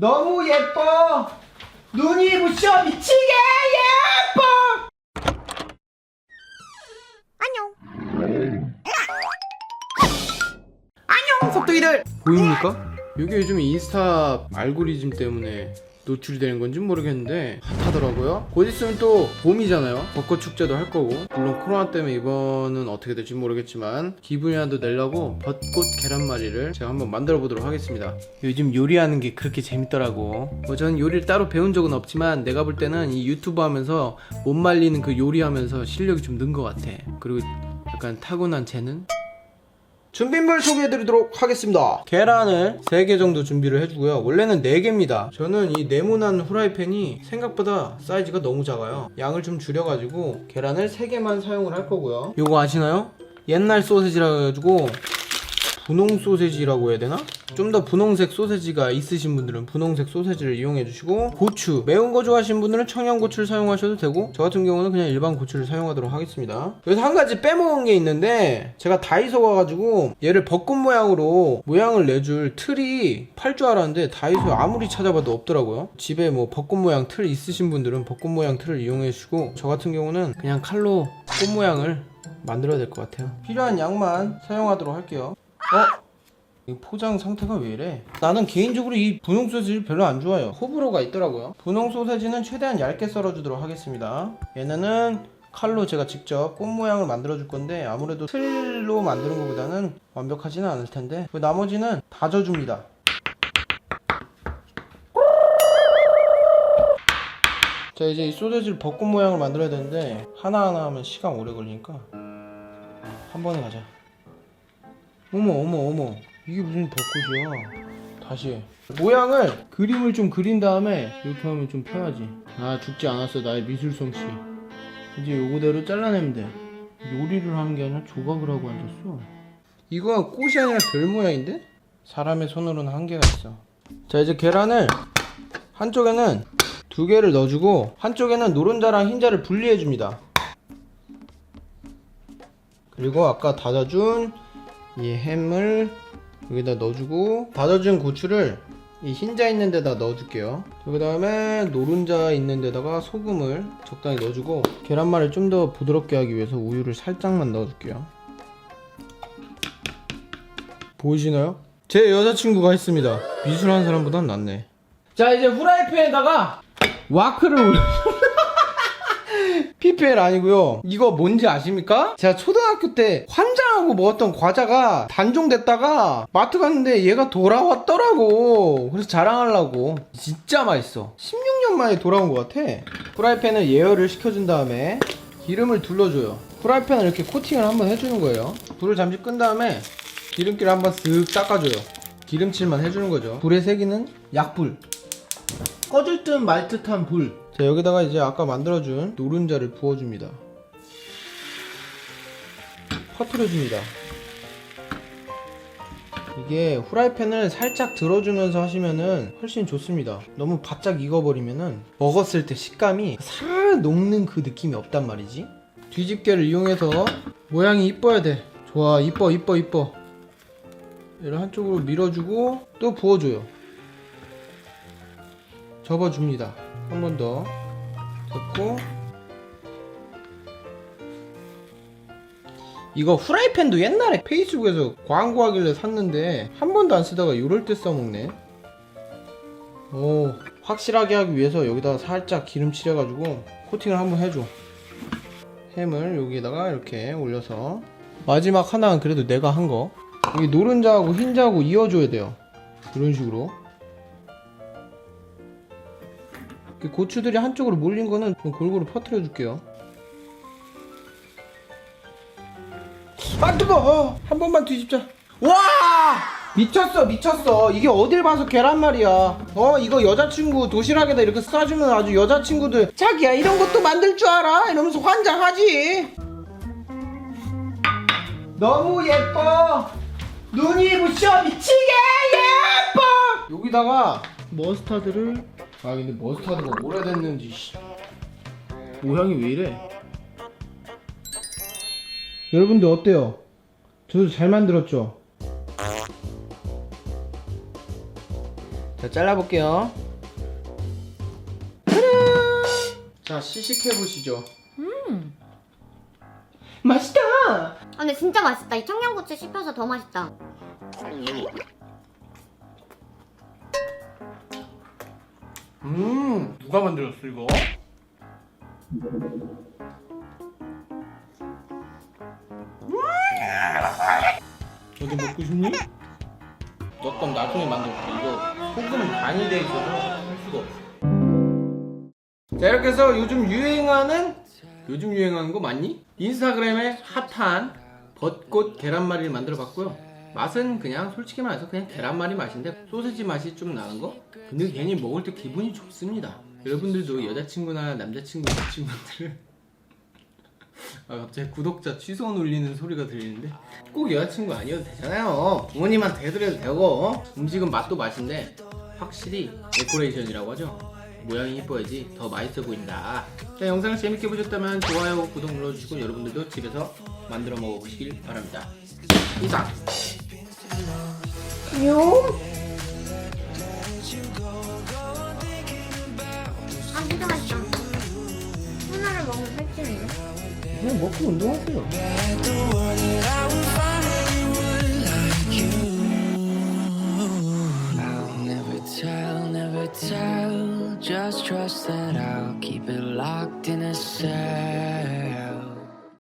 너무 예뻐. 눈이 부셔 미치게 예뻐. 안녕. 속도이들. 보입니까? 이게 요즘 인스타 알고리즘 때문에 노출이 되는 건지 모르겠는데 핫하더라고요. 곧 있으면 또 봄이잖아요. 벚꽃 축제도 할 거고 물론 코로나 때문에 이번은 어떻게 될지 모르겠지만 기분이라도 내려고 벚꽃 계란말이를 제가 한번 만들어 보도록 하겠습니다. 요즘 요리하는 게 그렇게 재밌더라고. 뭐 저는 요리를 따로 배운 적은 없지만 내가 볼 때는 이 유튜브 하면서 못 말리는 그 요리하면서 실력이 좀 는 것 같아. 그리고 약간 타고난 재능? 준비물 소개해드리도록 하겠습니다. 계란을 3개 정도 준비를 해주고요. 원래는 4개입니다. 저는 이 네모난 후라이팬이 생각보다 사이즈가 너무 작아요. 양을 좀 줄여가지고 계란을 3개만 사용을 할 거고요. 요거 아시나요? 옛날 소세지라 해가지고 분홍 소세지라고 해야 되나? 좀 더 분홍색 소세지가 있으신 분들은 분홍색 소세지를 이용해 주시고 고추 매운 거 좋아하시는 분들은 청양고추를 사용하셔도 되고 저 같은 경우는 그냥 일반 고추를 사용하도록 하겠습니다. 그래서 한 가지 빼먹은 게 있는데 제가 다이소 가가지고 얘를 벚꽃 모양으로 모양을 내줄 틀이 팔 줄 알았는데 다이소에 아무리 찾아봐도 없더라고요. 집에 뭐 벚꽃 모양 틀 있으신 분들은 벚꽃 모양 틀을 이용해 주시고 저 같은 경우는 그냥 칼로 꽃 모양을 만들어야 될 것 같아요. 필요한 양만 사용하도록 할게요 어? 이 포장 상태가 왜 이래? 나는 개인적으로 이 분홍 소세지 별로 안 좋아해요. 호불호가 있더라고요. 분홍 소세지는 최대한 얇게 썰어주도록 하겠습니다. 얘네는 칼로 제가 직접 꽃 모양을 만들어 줄 건데 아무래도 틀로 만드는 것보다는 완벽하지는 않을 텐데 그 나머지는 다져줍니다. 자 이제 이 소세지를 벚꽃 모양을 만들어야 되는데 하나하나 하면 시간 오래 걸리니까 한 번에 가자. 어머 어머 어머. 이게 무슨 벚꽃이야 다시. 해 모양을 그림을 좀 그린 다음에 이렇게 하면 좀 펴야지. 아 죽지 않았어. 나의 미술 솜씨. 이제 요거대로 잘라내면 돼. 요리를 하는 게 아니라 조각을 하고 앉았어. 이거 꽃이 아니라 별 모양인데? 사람의 손으로는 한계가 있어. 자 이제 계란을 한쪽에는 두 개를 넣어주고 한쪽에는 노른자랑 흰자를 분리해 줍니다. 그리고 아까 다져준 이 햄을 여기다 넣어주고 다져준 고추를 이 흰자 있는 데다 넣어줄게요. 그 다음에 노른자 있는 데다가 소금을 적당히 넣어주고 계란말을 좀 더 부드럽게 하기 위해서 우유를 살짝만 넣어줄게요. 보이시나요? 제 여자친구가 했습니다. 미술하는 사람보단 낫네. 자 이제 후라이팬에다가 와크를 올려 PPL 아니고요. 이거 뭔지 아십니까? 제가 초등학교 때 환장하고 먹었던 과자가 단종됐다가 마트 갔는데 얘가 돌아왔더라고. 그래서 자랑하려고. 진짜 맛있어. 16년 만에 돌아온 것 같아. 프라이팬을 예열을 시켜준 다음에 기름을 둘러줘요. 프라이팬을 이렇게 코팅을 한번 해주는 거예요. 불을 잠시 끈 다음에 기름기를 한번 쓱 닦아줘요. 기름칠만 해주는 거죠. 불의 세기는 약불. 꺼질 듯 말 듯한 불. 자, 여기다가 이제 아까 만들어준 노른자를 부어줍니다. 퍼트려줍니다. 이게 후라이팬을 살짝 들어주면서 하시면은 훨씬 좋습니다. 너무 바짝 익어버리면은 먹었을 때 식감이 살을 녹는 그 느낌이 없단 말이지. 뒤집개를 이용해서 모양이 이뻐야 돼. 좋아, 이뻐, 이뻐, 이뻐. 얘를 한쪽으로 밀어주고 또 부어줘요. 접어줍니다. 한 번 더. 접고. 이거 후라이팬도 옛날에 페이스북에서 광고하길래 샀는데 한 번도 안 쓰다가 이럴 때 써먹네. 오 확실하게 하기 위해서 여기다가 살짝 기름 칠해가지고 코팅을 한번 해줘. 햄을 여기에다가 이렇게 올려서. 마지막 하나는 그래도 내가 한거. 여기 노른자하고 흰자하고 이어줘야 돼요. 이런 식으로 고추들이 한쪽으로 몰린 거는 좀 골고루 퍼뜨려 줄게요. 아 뜨거! 한 번만 뒤집자. 와! 미쳤어 미쳤어 이게 어딜 봐서 계란말이야 어 이거 여자친구 도시락에다 이렇게 싸주면 아주 여자친구들 자기야 이런 것도 만들 줄 알아 이러면서 환장하지 너무 예뻐 눈이 부셔 미치게 예뻐 여기다가 머스타드를 아 근데 머스타드가 오래됐는지 씨. 모양이 왜 이래 여러분들 어때요? 저도 잘 만들었죠? 자 잘라볼게요! 자 시식해 보시죠 음. 맛있다 아, 근데 진짜 맛있다. 이 청양고추 씹혀서 더 맛있다. 음 누가 만들었어 이거? 너도 먹고 싶니? 너 건 나중에 만들게 이거 소금 간이 돼 있어서 할 수가 없어 자 이렇게 해서 요즘 유행하는 요즘 유행하는 거 맞니? 인스타그램에 핫한 벚꽃 계란말이를 만들어 봤고요 맛은 그냥 솔직히 말해서 그냥 계란말이 맛인데 소세지 맛이 좀 나는 거? 근데 괜히 먹을 때 기분이 좋습니다. 여러분들도 여자친구나 남자친구 친구들은 아 갑자기 구독자 취소 놀리는 소리가 들리는데 꼭 여자친구 아니어도 되잖아요. 부모님한테 해드려도 되고. 음식은 맛도 맛인데 확실히 데코레이션이라고 하죠. 모양이 이뻐야지 더 맛있어 보인다. 자 영상을 재밌게 보셨다면 좋아요 구독 눌러주시고 여러분들도 집에서 만들어 먹어보시길 바랍니다. 이상 아, 진짜 맛있다. 하나를 먹으면 살찌는데? 그냥 먹고 운동하세요 tell, never tell. Just trust that I'll keep it locked in a cell.